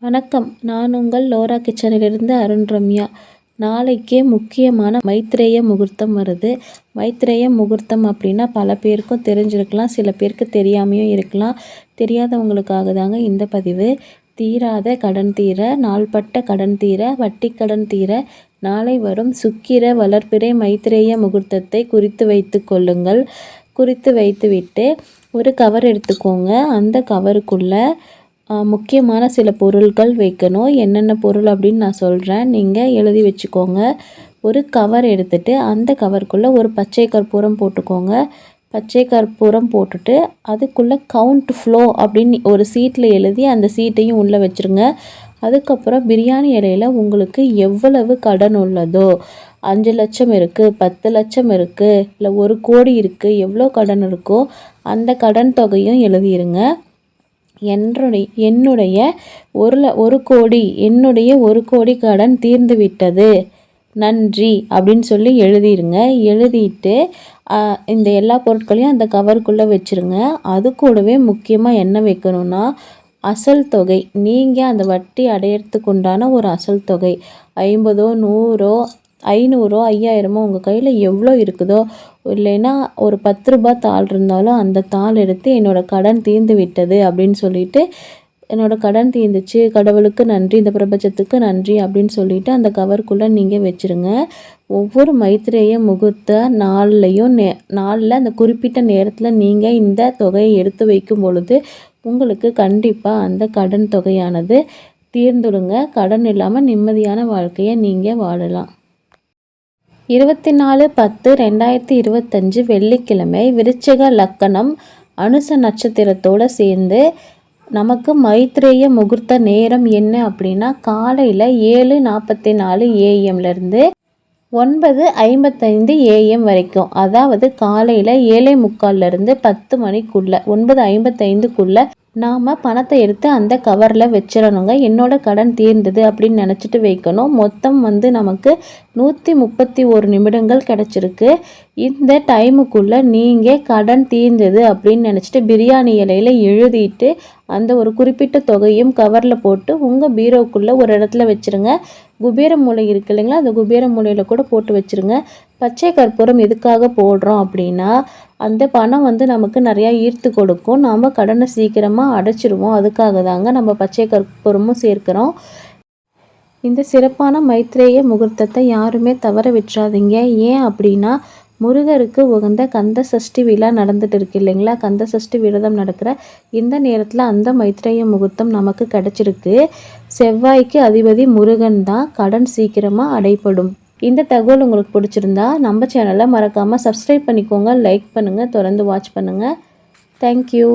வணக்கம். நான் உங்கள் லோரா கிச்சனிலிருந்து அருண் ரம்யா. நாளைக்கே முக்கியமான மைத்ரேய முகூர்த்தம் வருது. மைத்ரேய முகூர்த்தம் அப்படின்னா பல பேருக்கும் தெரிஞ்சிருக்கலாம் சில பேருக்கு தெரியாமையும் இருக்கலாம். தெரியாதவங்களுக்காக தாங்க இந்த பதிவு. தீராத கடன் தீர நாள்பட்ட கடன் தீர வட்டி கடன் தீர நாளை வரும் சுக்கிர வளர்ப்பிறை மைத்ரேய முகூர்த்தத்தை குறித்து வைத்து கொள்ளுங்கள். குறித்து வைத்துவிட்டு ஒரு கவர் எடுத்துக்கோங்க. அந்த கவருக்குள்ளே முக்கியமான சில பொருட்கள் வைக்கணும். என்னென்ன பொருள் அப்படின்னு நான் சொல்கிறேன் நீங்கள் எழுதி வச்சுக்கோங்க. ஒரு கவர் எடுத்துகிட்டு அந்த கவருக்குள்ளே ஒரு பச்சை கற்பூரம் போட்டுக்கோங்க. பச்சை கற்பூரம் போட்டுட்டு அதுக்குள்ளே கவுண்ட் ஃப்ளோ அப்படின்னு ஒரு சீட்டில் எழுதி அந்த சீட்டையும் உள்ளே வச்சுருங்க. அதுக்கப்புறம் பிரியாணி இலையில் உங்களுக்கு எவ்வளவு கடன் உள்ளதோ அஞ்சு லட்சம் இருக்குது பத்து லட்சம் இருக்குது இல்லை ஒரு கோடி இருக்குது எவ்வளோ கடன் இருக்கோ அந்த கடன் தொகையும் எழுதிடுங்க என்னுடைய என்னுடைய ஒரு ஒரு கோடி என்னுடைய ஒரு கோடி கடன் தீர்ந்து விட்டது நன்றி அப்படின்னு சொல்லி எழுதிடுங்க எழுதிட்டு இந்த எல்லா பொருட்களையும் அந்த கவருக்குள்ளே வச்சுருங்க. அது கூடவே முக்கியமாக என்ன வைக்கணும்னா அசல் தொகை. நீங்கள் அந்த வட்டி அடையிறதுக்கு உண்டான ஒரு அசல் தொகை. ஐம்பதோ நூறோ ஐநூறோ ஐயாயிரமோ உங்கள் கையில் எவ்வளோ இருக்குதோ இல்லைன்னா ஒரு பத்து ரூபா தாள் இருந்தாலும் அந்த தாள் எடுத்து என்னோடய கடன் தீர்ந்து விட்டது அப்படின்னு சொல்லிட்டு என்னோடய கடன் தீர்ந்துச்சு கடவுளுக்கு நன்றி இந்த பிரபஞ்சத்துக்கு நன்றி அப்படின்னு சொல்லிட்டு அந்த கவருக்குள்ளே நீங்கள் வச்சுருங்க. ஒவ்வொரு மைத்திரேய முகூர்த்த நாள்லையும் நே நாளில் அந்த குறிப்பிட்ட நேரத்தில் நீங்கள் இந்த தொகையை எடுத்து வைக்கும் பொழுது உங்களுக்கு கண்டிப்பாக அந்த கடன் தொகையானது தீர்ந்துடுங்க. கடன் இல்லாமல் நிம்மதியான வாழ்க்கையை நீங்கள் வாழலாம். இருபத்தி நாலு பத்து ரெண்டாயிரத்தி இருபத்தஞ்சு வெள்ளிக்கிழமை விருச்சிக லக்கணம் அனுச நட்சத்திரத்தோடு சேர்ந்து நமக்கு மைத்ரேய முகூர்த்த நேரம் என்ன அப்படின்னா காலையில் ஏழு நாற்பத்தி நாலு ஏஎம்லேருந்து ஒன்பது ஐம்பத்தைந்து ஏஎம் வரைக்கும். அதாவது காலையில் ஏழை முக்கால்லேருந்து பத்து மணிக்குள்ளே ஒன்பது ஐம்பத்தைந்துக்குள்ளே நாம் பணத்தை எடுத்து அந்த கவரில் வச்சிடணுங்க. என்னோட கடன் தீர்ந்தது அப்படின்னு நினச்சிட்டு வைக்கணும். மொத்தம் வந்து நமக்கு நூற்றி முப்பத்தி ஒரு நிமிடங்கள் கிடச்சிருக்கு. இந்த டைமுக்குள்ளே நீங்கள் கடன் தீர்ந்தது அப்படின்னு நினச்சிட்டு பிரியாணி இலையில் எழுதிட்டு அந்த ஒரு குறிப்பிட்ட தொகையும் கவரில் போட்டு உங்கள் பீரோக்குள்ளே ஒரு இடத்துல வச்சுருங்க. குபேர மூளை இருக்கு இல்லைங்களா? அந்த குபேர மூலையில் கூட போட்டு வச்சுருங்க. பச்சை கற்பூரம் எதுக்காக போடுறோம் அப்படின்னா அந்த பணம் வந்து நமக்கு நிறையா ஈர்த்து கொடுக்கும். நாம் கடனை சீக்கிரமாக அடைச்சிடுவோம் அதுக்காக தாங்க நம்ம பச்சை கற்பூரமும் சேர்க்குறோம். இந்த சிறப்பான மைத்ரேய முகூர்த்தத்தை யாருமே தவற விட்டுறாதீங்க. ஏன் அப்படின்னா முருகருக்கு உகந்த கந்த சஷ்டி விழா நடந்துட்டு இருக்கு இல்லைங்களா? கந்த சஷ்டி விரதம் நடக்கிற இந்த நேரத்தில் அந்த மைத்ரேய முகூர்த்தம் நமக்கு கிடச்சிருக்கு. செவ்வாய்க்கு அதிபதி முருகன் தான். கடன் சீக்கிரமாக அடைப்படும். இந்த தகவல் உங்களுக்கு பிடிச்சிருந்தா நம்ம சேனலை மறக்காமல் சப்ஸ்கிரைப் பண்ணிக்கோங்க லைக் பண்ணுங்கள் தொடர்ந்து வாட்ச் பண்ணுங்கள் தேங்க்யூ